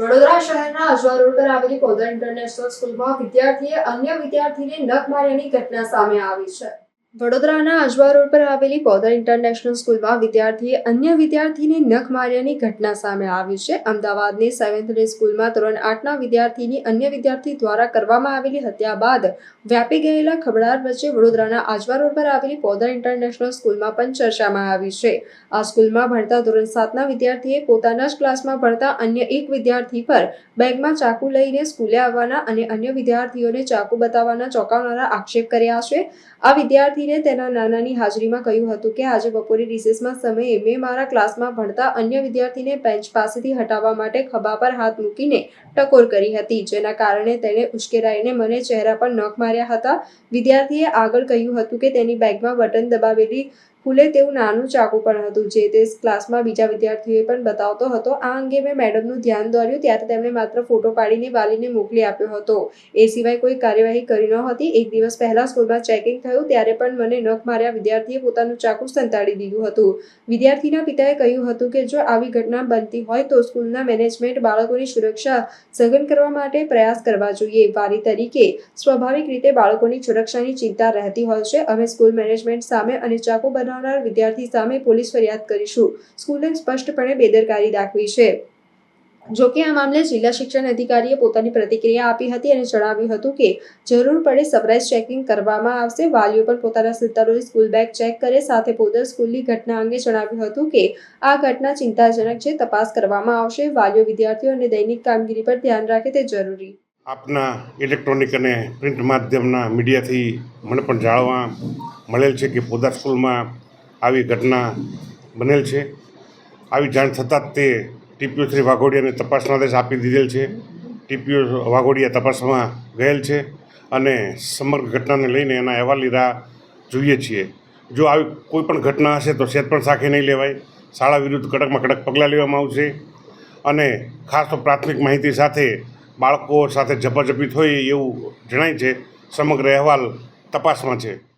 વડોદરા શહેરના અજવા રોડ પર આવેલી પોદર ઇન્ટરનેશનલ સ્કૂલમાં વિદ્યાર્થીએ અન્ય વિદ્યાર્થીને નખ માર્યાની ઘટના સામે આવી છે. વડોદરાના અજવા પર આવેલી પોદર ઇન્ટરનેશનલ સ્કૂલમાં વિદ્યાર્થીએ અન્ય વિદ્યાર્થીને નખ માર્યાની ઘટના સામે આવી છે. અમદાવાદની સેવન્થ ડે સ્કૂલમાં ધોરણ આઠના વિદ્યાર્થીની અન્ય વિદ્યાર્થી દ્વારા કરવામાં આવેલી હત્યા બાદ વ્યાપી ગયેલા ખબડાર વચ્ચે વડોદરાના આજવા રોડ પર આવેલી પોદર ઇન્ટરનેશનલ સ્કૂલમાં પણ ચર્ચામાં આવી છે. આ સ્કૂલમાં ભણતા ધોરણ સાતના વિદ્યાર્થીએ પોતાના જ ક્લાસમાં ભણતા અન્ય એક વિદ્યાર્થી પર બેગમાં ચાકુ લઈને સ્કૂલે આવવાના અને અન્ય વિદ્યાર્થીઓને ચાકુ બતાવવાના ચોંકાવનારા આક્ષેપ કર્યા છે. આ વિદ્યાર્થીને તેના નાનાની હાજરીમાં કહ્યું હતું કે આજે બપોરે રિસેસમાં સમયે મેં મારા ક્લાસમાં ભણતા અન્ય વિદ્યાર્થીને બેન્ચ પાસેથી હટાવવા માટે ખભા પર હાથ મૂકીને ટકોર કરી હતી, જેના કારણે તેણે ઉશ્કેરાઈને મને ચહેરા પર નખ માર્યા હતા. વિદ્યાર્થીએ આગળ કહ્યું હતું કે તેની બેગમાં બટન દબાવેલી ખુલે તેવું નાનું ચાકુ પણ હતું. જે તે ક્લાસમાં બીજા વિદ્યાર્થીઓએ પણ બતાવતો હતો. આ અંગે મેં મેડમનું ધ્યાન દોર્યું ત્યારે તેમણે માત્ર ફોટો પાડીને વાલીને મોકલી આપ્યો હતો. એ સિવાય કોઈ કાર્યવાહી કરી ન હતી. એક દિવસ પહેલા સ્કૂલમાં ચેકિંગ થયું, ત્યારે પણ મને નખ માર્યા વિદ્યાર્થીએ પોતાનું ચાકુ સંતાડી દીધું હતું. વિદ્યાર્થીના પિતાએ કહ્યું હતું કે, જો આવી ઘટના બનતી હોય, તો સ્કૂલના મેનેજમેન્ટ બાળકોની સુરક્ષા સઘન કરવા માટે પ્રયાસ કરવા જોઈએ. વાલી તરીકે સ્વાભાવિક રીતે બાળકોની સુરક્ષાની ચિંતા રહેતી હોય છે. અમે સ્કૂલ મેનેજમેન્ટ સામે અને ચાકુ બનાવનાર વિદ્યાર્થી સામે પોલીસ ફરિયાદ કરીશું. સ્કૂલે સ્પષ્ટપણે બેદરકારી દાખવી છે. જોકે આ મામલે જિલ્લા શિક્ષણ અધિકારીએ પોતાની પ્રતિક્રિયા આપી હતી અને જણાવ્યું હતું કે જરૂર પડે સરપ્રાઇઝ ચેકિંગ કરવામાં આવશે. વાલીઓ પણ પોતાના સિત્તરોની સ્કૂલ બેગ ચેક કરે, સાથે પોદર સ્કૂલની ઘટના અંગે જણાવ્યું હતું કે આ ઘટના ચિંતાજનક છે, તપાસ કરવામાં આવશે. વાલીઓ, વિદ્યાર્થીઓ અને દૈનિક કામગીરી પર ધ્યાન રાખે તે જરૂરી આપના ઇલેક્ટ્રોનિક અને પ્રિન્ટ માધ્યમના મીડિયાથી મને પણ જાણવા મળેલ છે કે પોદાર સ્કૂલમાં આવી ઘટના બનેલ છે. આવી જાણ થતાં જ તે ટીપીઓ શ્રી વાઘોડિયાને તપાસનો આદેશ આપી દીધેલ છે. ટીપીઓ વાઘોડિયા તપાસમાં ગયેલ છે અને સમગ્ર ઘટનાને લઈને એના અહેવાલની રાહ જોઈએ છીએ. જો આવી કોઈ પણ ઘટના હશે તો સેત પણ સાખી નહીં લેવાય. શાળા વિરુદ્ધ કડકમાં કડક પગલાં લેવામાં આવશે. અને ખાસ તો પ્રાથમિક માહિતી સાથે બાળકો સાથે ઝપાઝપી થઈ એવું જણાય છે. સમગ્ર અહેવાલ તપાસમાં છે.